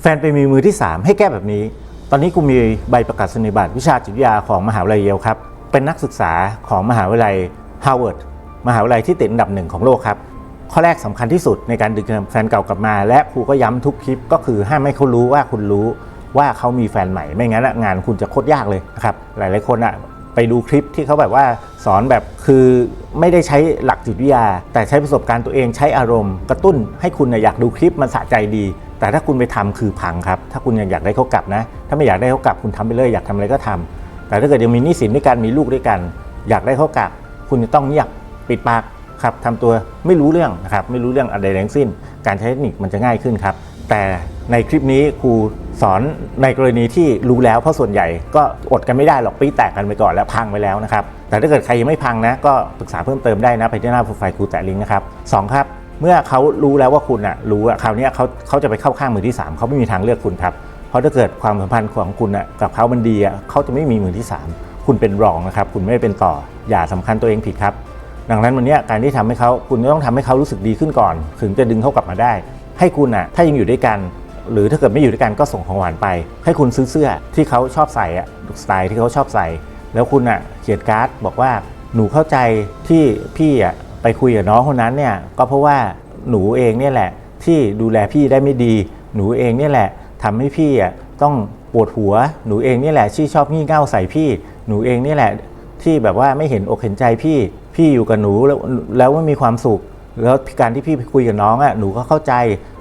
แฟนไปมีมือที่ 3 ให้แก้แบบนี้ ตอนนี้กูมีใบประกาศนียบัตรวิชาจิตวิทยาของมหาวิทยาลัยเยลครับ เป็นนักศึกษาของมหาวิทยาลัยฮาร์วาร์ดมหาวิทยาลัยที่ติดอันดับหนึ่งของโลกครับ ข้อแรกสำคัญที่สุดในการดึงแฟนเก่ากลับมา และครูก็ย้ำทุกคลิปก็คือห้ามให้เขารู้ว่าคุณรู้ว่าเขามีแฟนใหม่ไม่งั้นงานคุณจะโคตรยากเลยนะครับหลาย ๆ คนอะไปดูคลิปที่เขาแบบว่าสอนแบบคือไม่ได้ใช้หลักจิตวิทยา แต่ใช้ประสบการณ์ตัวเองใช้อารมณ์ กระตุ้นให้คุณน่ะอยากดูคลิปมันสะใจดี แต่ถ้าคุณไปทำคือพังครับ ถ้าคุณยังอยากได้เขากลับนะ ถ้าไม่อยากได้เขากลับคุณทำไปเลย อยากทำอะไรก็ทำแต่ถ้าเกิดยังมีหนี้สินด้วยกันมีลูกด้วยกัน อยากได้เขากลับ คุณจะต้องเงียบปิดปากครับทำตัวไม่รู้เรื่องนะครับไม่รู้เรื่องอะไรทั้งสิ้น การใช้เทคนิคมันจะง่ายขึ้นครับ แต่ในคลิปนี้ครูสอนในกรณีที่รู้แล้วเพราะส่วนใหญ่ก็อดกันไม่ได้หรอกปีแตกกันไปก่อนแล้วพังไปแล้วนะครับแต่ถ้าเกิดใครยังไม่พังนะก็ปรึกษาเพิ่มเติมได้นะไปที่หน้าโปรไฟล์ครูแตะลิงก์นะครับสองครับ เมื่อเขารู้แล้วว่าคุณอะรู้อะคราวนี้เขาเขาจะไปเข้าข้างมือที่สามเขาไม่มีทางเลือกคุณครับ เพราะถ้าเกิดความสัมพันธ์ของคุณอะกับเขามันดีอะเขาจะไม่มีมือที่สามคุณเป็นรองนะครับ คุณไม่เป็นต่ออย่าสำคัญตัวเองผิดครับ ดังนั้นวันนี้การที่ทำให้เขาคุณต้องทำให้เขารู้สึกดีขึ้นก่อน ถึงจะดึงเขากลับมาได้ ให้คุณอะถ้ายังอยู่ด้วยกัน หรือถ้าเกิดไม่อยู่ด้วยกันก็ส่งของหวานไป ให้คุณซื้อเสื้อที่เขาชอบใส่อะสไตล์ที่เขาชอบใส่ แล้วคุณอะเขียนการ์ดบอกว่าหนูเข้าใจที่พี่อะ ไปคุยกับน้องคนนั้นเนี่ยก็เพราะว่าหนูเองเนี่ยแหละ ที่ดูแลพี่ได้ไม่ดี หนูเองเนี่ยแหละทำให้พี่อะต้องปวดหัว หนูเองเนี่ยแหละที่ชอบงี่เง่าใส่พี่ หนูเองเนี่ยแหละ ที่แบบว่าไม่เห็นอกเห็นใจพี่ พี่อยู่กับหนูแล้วแล้วว่มีความสุข แล้วการที่พี่ไปคุยกับน้องอะหนูก็เข้าใจ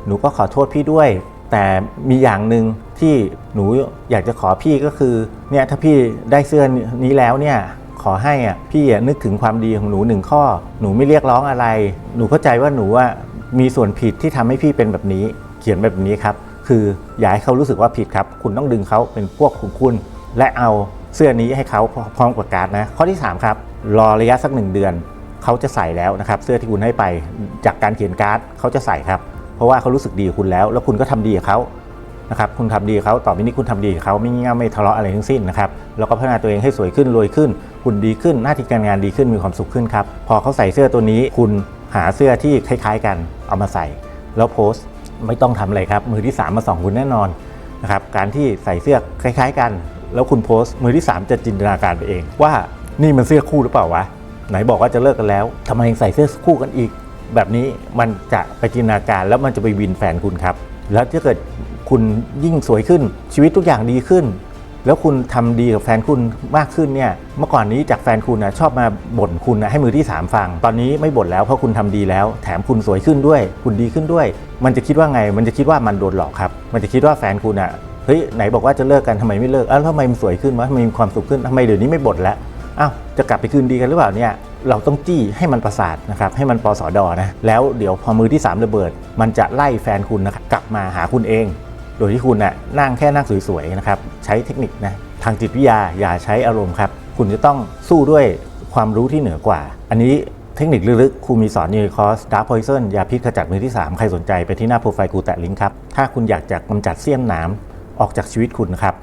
หนูก็ขอโทษพี่ด้วย แต่มีอย่างหนึ่งที่หนูอยากจะขอพี่ก็คือเนี่ยถ้าพี่ได้เสื้อนี้แล้วเนี่ย ขอให้อะพี่อะนึกถึงความดีของหนูหนึ่งข้อ หนูไม่เรียกร้องอะไร หนูเข้าใจว่าหนูอะมีส่วนผิดที่ทำให้พี่เป็นแบบนี้ เขียนแบบนี้ครับ คืออย่าให้เขารู้สึกว่าผิดครับ คุณต้องดึงเขาเป็นพวกของคุณ และเอาเสื้อนี้ให้เขาพร้อมกับการ์ดนะ ข้อที่ 3 ครับ รอระยะสักหนึ่งเดือน เขาจะใส่แล้วนะครับ เสื้อที่คุณให้ไปจากการเขียนการ์ดเขาจะใส่ครับ เพราะว่าเขารู้สึกดีกับคุณแล้ว แล้วคุณก็ทำดีกับเขา นะครับคุณทำดีเขาต่อไปนี้คุณทำดีเขาไม่งี่เง่าไม่ทะเลาะอะไรทั้งสิ้นนะครับแล้วก็พัฒนาตัวเองให้สวยขึ้นรวยขึ้นคุณดีขึ้นหน้าที่การงานดีขึ้นมีความสุขขึ้นครับพอเขาใส่เสื้อตัวนี้ คุณหาเสื้อที่คล้าย ๆ กันเอามาใส่ แล้วโพสต์ไม่ต้องทำอะไรครับมือที่ 3 มาส่องคุณแน่นอนนะครับการที่ใส่เสื้อคล้าย ๆ กัน แล้วคุณโพสต์มือที่ 3 จะจินตนาการไปเอง ว่านี่มันเสื้อคู่หรือเปล่าวะไหนบอกว่าจะเลิกกันแล้วทำไมยังใส่เสื้อคู่กันอีก แบบนี้มันจะไปจินตนาการแล้วมันจะไปวินแฟนคุณครับ แล้วถ้าเกิด คุณยิ่งสวยขึ้นชีวิตทุกอย่างดีขึ้น แล้วคุณทำดีกับแฟนคุณมากขึ้นเนี่ยเมื่อก่อนนี้จากแฟนคุณนะชอบมาบ่นคุณนะให้มือที่ 3 ฟัง ตอนนี้ไม่บ่นแล้วเพราะคุณทำดีแล้ว แถมคุณสวยขึ้นด้วย คุณดีขึ้นด้วย มันจะคิดว่าไง มันจะคิดว่ามันโดนหลอกครับ มันจะคิดว่าแฟนคุณอะเฮ้ยไหนบอกว่าจะเลิกกันทำไมไม่เลิกอ้าวทำไมมันสวยขึ้นวะทำไมมีความสุขขึ้นทำไมเดี๋ยวนี้ไม่บ่นแล้วอ้าวจะกลับไปคืนดีกันหรือเปล่าเนี่ยเราต้องจี้ให้มันประสาทนะครับให้มันปสอดอนะแล้วเดี๋ยวพอมือที่สามระเบิด มันจะไล่แฟนคุณนะครับกลับมาหาคุณเอง โดยที่คุณน่ะนั่งแค่นั่งสวยๆนะครับใช้เทคนิคนะทางจิตวิทยาอย่าใช้อารมณ์ครับ คุณจะต้องสู้ด้วยความรู้ที่เหนือกว่า อันนี้เทคนิคลึกๆครูมีสอนอยู่ในคอร์ส Dark Poison ยาพิษขจัดมือที่ 3 ใครสนใจไปที่หน้าโปรไฟล์ครูแตะลิงก์ครับ ถ้าคุณอยากจะกำจัดเสี้ยนหนามออกจากชีวิตคุณนะครับ